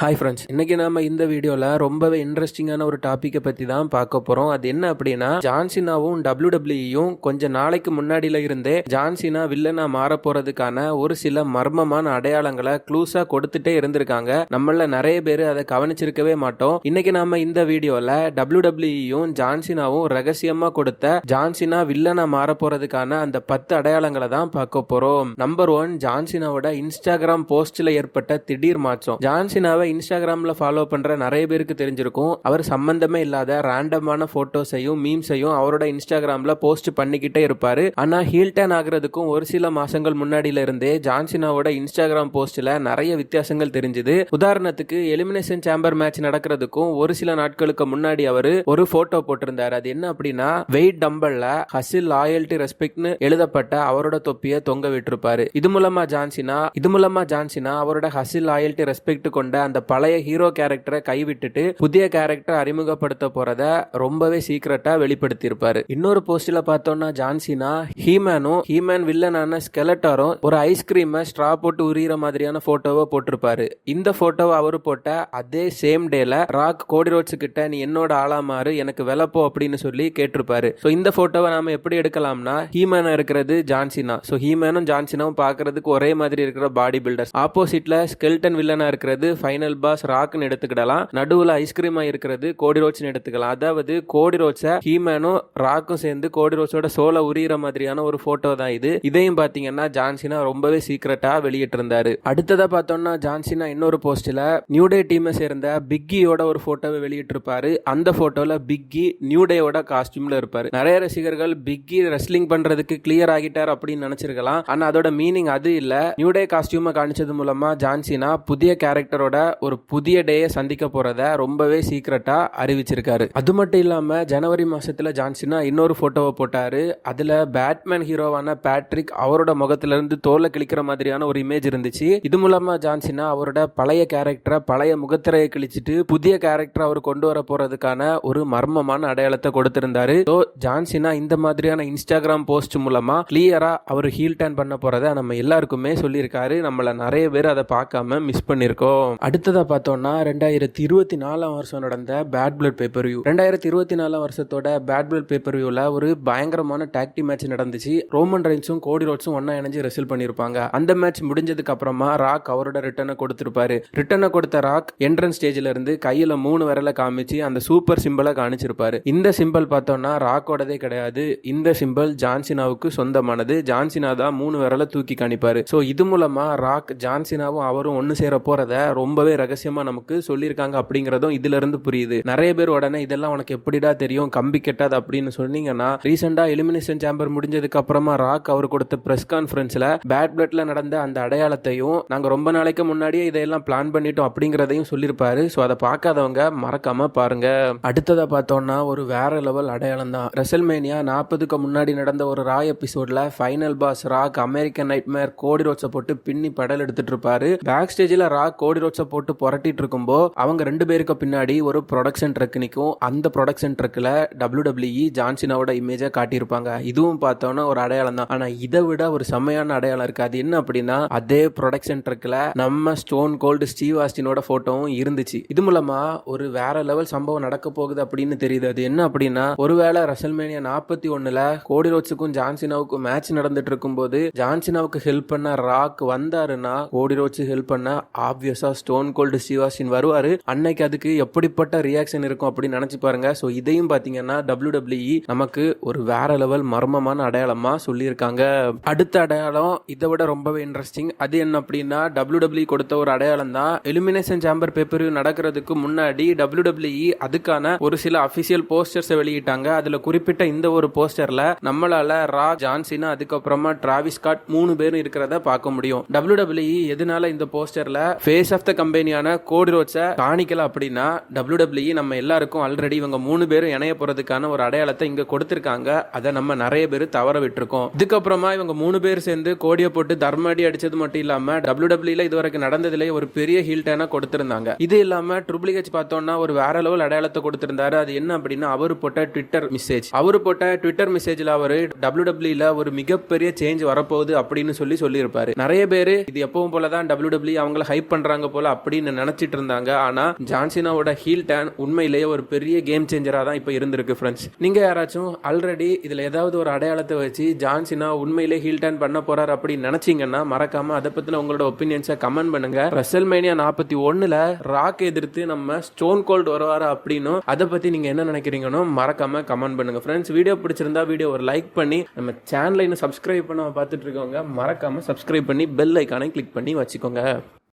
Hi friends இன்னைக்கு நாம இந்த வீடியோல ரொம்பவே இன்ட்ரெஸ்டிங்கான ஒரு டாப்பிக்கை பத்தி தான் பார்க்க போறோம். அது என்ன அப்படின்னா ஜான்சினாவும் டபிள்யூ டபிள்யூயும் கொஞ்சம் நாளைக்கு முன்னாடியில இருந்தே ஜான்சினா வில்லனா மாற போறதுக்கான ஒரு சில மர்மமான அடையாளங்களை க்ளூஸா கொடுத்துட்டே இருந்திருக்காங்க. நம்மள நிறைய பேர் அதை கவனிச்சிருக்கவே மாட்டோம். இன்னைக்கு நாம இந்த வீடியோல டபிள்யூ டபிள்யூயும் ஜான்சினாவும் ரகசியமா கொடுத்த ஜான்சினா வில்லனா மாற போறதுக்கான அந்த பத்து அடையாளங்களை தான் பார்க்க போறோம். நம்பர் ஒன் ஜான்சினாவோட இன்ஸ்டாகிராம் போஸ்ட்ல ஏற்பட்ட திடீர் மாற்றம். ஜான்சினாவை இன்ஸ்டாகிராமில் ஃபாலோ பண்ற நிறைய பேருக்கு தெரிஞ்சிருக்கும். அவர் சம்பந்தமே இல்லாத ரேண்டமான ஃபோட்டோஸையும் மீம்ஸையும் அவரோட இன்ஸ்டாகிராமில் போஸ்ட் பண்ணிக்கிட்டே இருப்பார். ஆனால் ஹீல்டன் ஆகுறதுக்கும் ஒரு சில மாசங்கள் முன்னாடியில இருந்தே ஜான்சினாவோட இன்ஸ்டாகிராம் போஸ்ட்டில் நிறைய வித்தியாசங்கள் தெரிஞ்சுது. உதாரணத்துக்கு எலிமினேஷன் சேம்பர் மேட்ச் நடக்கிறதுக்கும் ஒரு சில நாட்களுக்கு முன்னாடி அவர் ஒரு ஃபோட்டோ போட்டிருந்தாரு. அது என்ன அப்படின்னா வெயிட் டம்பல்ல ஹசில் லாயல்டி ரெஸ்பெக்ட்னு எழுதப்பட்ட அவரோட தொப்பியை தொங்க விட்டுருப்பாரு. இது மூலமா ஜான்சினா இது மூலமா ஜான்சினா அவரோட ஹசில் லாயல்டி ரெஸ்பெக்ட் கொண்ட அந்த பழைய ஹீரோ கேரக்டரை கைவிட்டுட்டு புதிய கேரக்டர் அறிமுகப்படுத்த போறத ரொம்பவே சீக்கிரட்டா வெளிப்படுத்தியிருப்பாரு. இன்னொரு போஸ்ட்ல பார்த்தோம்னா ஜான்சினா ஹீமேனும் ஹீமேன் வில்லனான ஸ்கெலட்டாரும் ஒரு ஐஸ்கிரீமை ஸ்ட்ரா போட்டு உரியிற மாதிரியான போட்டோவை போட்டிருப்பாரு. இந்த போட்டோவை அவர் போட்ட அதே சேம் டேல ராக் கோடி ரோட்ஸ் கிட்ட நீ என்னோட ஆளா மாறு எனக்கு விளப்போ அப்படின்னு சொல்லி கேட்டிருப்பாரு. ஸோ இந்த போட்டோவை நாம எப்படி எடுக்கலாம்னா ஹீமேனா இருக்கிறது ஜான்சினா ஸோ ஹீமேனும் ஜான்சினாவும் பார்க்கறதுக்கு ஒரே மாதிரி இருக்கிற பாடி பில்டர்ஸ் ஆப்போசிட்ல ஸ்கெல்டன் வில்லனா இருக்கிறது ஃபைனல் பாஸ் ராக்னு எடுத்துக்கிடலாம். நடுவுல ஐஸ்கிரீமா இருக்கிறது கோடி ரோட்ஸ்னு எடுத்துக்கலாம். அதாவது கோடி ரோட்ஸை ஹீமேனும் ராக்கும் சேர்ந்து கோடி ரோட்ஸோட சோலை உரியிற மாதிரியான ஒரு போட்டோ தான் இது. இதையும் பாத்தீங்கன்னா ஜான்சினா ரொம்பவே சீக்கிரட்டா வெளியிட்டு இருந்தாரு அடுத்ததா பார்த்தோம்னா ஜான்சினா இன்னொரு போஸ்ட்ல நியூ டே டீமை சேர்ந்த பிக்கியோட ஒரு போட்டோவை வெளியிட்டிருப்பாரு. அந்த போட்டோல பிக்கி நியூ டேயோட காஸ்டியூம்ல இருப்பாரு. நிறைய ரசிகர்கள் பிக்கி ரெஸ்லிங் பண்றதுக்கு கிளியர் ஆகிட்டார் அப்படின்னு நினைச்சிருக்கலாம். ஆனா அதோட மீனிங் அது இல்ல. நியூ டே காஸ்டியூமை காணிச்சது மூலமா ஜான்சினா புதிய கேரக்டரோட ஒரு புதிய டேயை சந்திக்க போகிறத ரொம்பவே சீக்ரெட்டாக அறிவிச்சிருக்காரு. அது மட்டும் இல்லாமல் ஜனவரி மாதத்தில் ஜான்சினா இன்னொரு ஃபோட்டோவை போட்டார். அதில் பேட்மேன் ஹீரோவான பேட்ரிக் அவரோட முகத்துலேருந்து தோலை கிழிக்கிற மாதிரியான ஒரு இமேஜ் இருந்துச்சு. இது மூலமாக ஜான்சினா அவரோட பழைய கேரக்டரை பழைய முகத்திரையை கிழிச்சிட்டு புதிய கேரக்டரை அவர் கொண்டு வர போகிறதுக்கான ஒரு மர்மமான அடையாளத்தை கொடுத்திருந்தாரு. ஸோ ஜான்சினா இந்த மாதிரியான இன்ஸ்டாகிராம் போஸ்ட் மூலமாக கிளியராக அவர் ஹீல் டேன் பண்ண போகிறத நம்ம எல்லாருக்குமே சொல்லியிருக்காரு. நம்மளை நிறைய பேர் அதை பார்க்காம மிஸ் பண்ணியிருக்கோம். அடுத்த அடுத்ததாக பார்த்தோம்னா ரெண்டாயிரத்தி இருபத்தி நாலாம் வருஷம் நடந்த பேட் பிளட் பேப்பர் வியூ ரெண்டாயிரத்தி இருபத்தி நாலாம் வருஷத்தோட பேட் பிளட் பேப்பர் வியூவில் ஒரு பயங்கரமான டாக்டி மேட்ச் நடந்துச்சு. ரோமன் ரைன்ஸும் கோடி ரோட்ஸும் ஒன்னா இணைஞ்சு ரெசில் பண்ணியிருப்பாங்க அந்த மேட்ச் முடிஞ்சதுக்கு அப்புறமா ராக் அவரோட ரிட்டனை கொடுத்துருப்பாரு. ரிட்டனை கொடுத்த ராக் என்ட்ரன்ஸ் ஸ்டேஜில் இருந்து கையில் மூணு விரலை காமிச்சு அந்த சூப்பர் சிம்பிளை காமிச்சிருப்பாரு இந்த சிம்பிள் பார்த்தோம்னா ராக்கோடதே கிடையாது. இந்த சிம்பிள் ஜான்சினாவுக்கு சொந்தமானது. ஜான்சினா தான் மூணு விரலை தூக்கி காணிப்பாரு. ஸோ இது மூலமா ராக் ஜான்சினாவும் அவரும் ஒன்று சேர போறத ரொம்பவே ரகசியமா நமக்கு சொல்லியிருக்காங்க அப்படிங்கறதும் இதுல இருந்து புரியுது. நிறைய பேர் உடனே இதெல்லாம் உனக்கு எப்படிடா தெரியும்? கம்பி கெட்டாது அப்படின்னு சொன்னீங்கன்னா ரீசெண்டா எலிமினேஷன் சேம்பர் முடிஞ்சதுக்கு அப்புறமா ராக் அவர் கொடுத்த பிரஸ் கான்ஃபரன்ஸ்ல பேட் பிளட்ல நடந்த அந்த அடையாளத்தையும் நாங்க ரொம்ப நாளைக்கு முன்னாடியே இதையெல்லாம் பிளான் பண்ணிட்டோம் அப்படிங்கறதையும் சொல்லியிருப்பாரு. ஸோ அதை பார்க்காதவங்க மறக்காம பாருங்க. அடுத்ததை பார்த்தோம்னா ஒரு வேற லெவல் அடையாளம் தான். ரெசல்மேனியா நாற்பதுக்கு முன்னாடி நடந்த ஒரு ராய் எபிசோட்ல final boss Rock American nightmare Cody ரோட்ஸை போட்டு பின்னி படல் எடுத்துட்டு இருப்பாரு. பேக் ஸ்டேஜ்ல ராக் கோடி ரோட்ஸை போட்டு புரட்டிட்டு இருக்கும்போ அவங்க ரெண்டு பேருக்கு பின்னாடி ஒரு ப்ரொடக்ஷன் ட்ரக் நிற்கும் அந்த ப்ரொடக்ஷன் ட்ரக்கில் டபிள்யூ டபிள்யூஇ ஜான்சினாவோட இமேஜை காட்டியிருப்பாங்க. இதுவும் பார்த்தோன்னா ஒரு அடையாளம் தான். ஆனால் இதை விட ஒரு செம்மையான அடையாளம் இருக்குது அது என்ன அப்படின்னா அதே ப்ரொடக்ஷன் ட்ரக்கில் நம்ம ஸ்டோன் கோல்டு ஸ்டீவ் ஆஸ்டினோட போட்டோவும் இருந்துச்சு. இது மூலமா ஒரு வேற லெவல் சம்பவம் நடக்க போகுது அப்படின்னு தெரியுது. அது என்ன அப்படின்னா ஒருவேளை ரசல்மேனியா நாற்பத்தி ஒன்றில் கோடி ரோட்ஸுக்கும் ஜான்சினாவுக்கும் மேட்ச் நடந்துட்டு இருக்கும்போது ஜான்சினாவுக்கு ஹெல்ப் பண்ண ராக் வந்தாருன்னா கோடி ரோட்ஸ் ஹெல்ப் பண்ண ஆப்வியஸா ஸ்டோன் கோல்டு சிவாசின் வருவார். அன்னைக்கு அதுக்கு எப்படிப்பட்ட ரியாக்ஷன் இருக்கும் அப்படின்னு நினச்சி பாருங்க. ஸோ இதையும் பாத்தீங்கன்னா டபிள்யூ டபிள்யூஇ நமக்கு ஒரு வேற லெவல் மர்மமான அடையாளமா சொல்லியிருக்காங்க. அடுத்த அடையாளம் இதை விட ரொம்பவே இன்ட்ரெஸ்டிங் அது என்ன அப்படின்னா டபிள்யூ டபிள்யூ கொடுத்த ஒரு அடையாளம் தான் எலிமினேஷன் சாம்பர் பேப்பர் நடக்கிறதுக்கு முன்னாடி டபிள்யூ டபிள்யூஇ அதுக்கான ஒரு சில அபிஷியல் போஸ்டர்ஸை வெளியிட்டாங்க. அதுல குறிப்பிட்ட இந்த ஒரு போஸ்டர்ல நம்மளால ரா ஜான்சினா அதுக்கப்புறமா டிராவிஸ் ஸ்காட் மூணு பேரும் இருக்கிறத பார்க்க முடியும். டபிள்யூ டபிள்யூஇ எதனால இந்த போஸ்டர்ல ஃபேஸ் ஆஃப் த கம்பெனி கம்பெனியான கோடி ரோட்ஸை காணிக்கல அப்படின்னா டபிள்யூ டபிள்யூஇ நம்ம எல்லாருக்கும் ஆல்ரெடி இவங்க மூணு பேரும் இணைய போறதுக்கான ஒரு அடையாளத்தை இங்க கொடுத்திருக்காங்க. அதை நம்ம நிறைய பேர் தவற விட்டுருக்கோம். இதுக்கப்புறமா இவங்க மூணு பேர் சேர்ந்து கோடியை போட்டு தர்மடி அடிச்சது மட்டும் இல்லாம டபிள்யூ டபிள்யூல இதுவரைக்கும் நடந்ததுலேயே ஒரு பெரிய ஹீல் டேனா கொடுத்திருந்தாங்க. இது இல்லாம ட்ரிபிள் ஹெச் பார்த்தோம்னா ஒரு வேற லெவல் அடையாளத்தை கொடுத்திருந்தாரு. அது என்ன அப்படின்னா அவர் போட்ட ட்விட்டர் மெசேஜ் அவர் போட்ட ட்விட்டர் மெசேஜ்ல அவர் டபிள்யூ டபிள்யூல ஒரு மிகப்பெரிய சேஞ்ச் வரப்போகுது அப்படின்னு சொல்லி சொல்லியிருப்பாரு. நிறைய பேர் இது எப்பவும் போல தான் டபிள்யூ டபிள்யூ அவங்கள ஹைப் பண்றாங்க போல அப்படி அப்படின்னு நினைச்சிட்டு இருந்தாங்க. ஆனா ஜான்சினாவோட ஹீல் டேன் உண்மையிலேயே ஒரு பெரிய கேம் சேஞ்சரா தான் இப்போ இருந்திருக்கு ஃப்ரெண்ட்ஸ் நீங்க யாராச்சும் ஆல்ரெடி இதுல ஏதாவது ஒரு அடையாளத்தை வச்சு ஜான்சினா உண்மையிலே ஹீல் டேன் பண்ண போறாரு அப்படின்னு நினைச்சீங்கன்னா மறக்காம அதை பத்தின உங்களோட ஒப்பீனியன்ஸை கமெண்ட் பண்ணுங்க. ரெசல்மேனியா நாற்பத்தி ஒன்றில் ராக் எதிர்த்து நம்ம ஸ்டோன் கோல்டு வருவாரா அப்படின்னும் அதை பத்தி நீங்க என்ன நினைக்கிறீங்கன்னு மறக்காம கமெண்ட் பண்ணுங்க ஃப்ரெண்ட்ஸ் வீடியோ பிடிச்சிருந்தா வீடியோ ஒரு லைக் பண்ணி நம்ம சேனலை இன்னும் சப்ஸ்கிரைப் பண்ண பார்த்துட்டு இருக்கவங்க மறக்காம சப்ஸ்கிரைப் பண்ணி பெல் ஐக்கானை கிளிக் பண்ணி வச்சுக்கோங்க.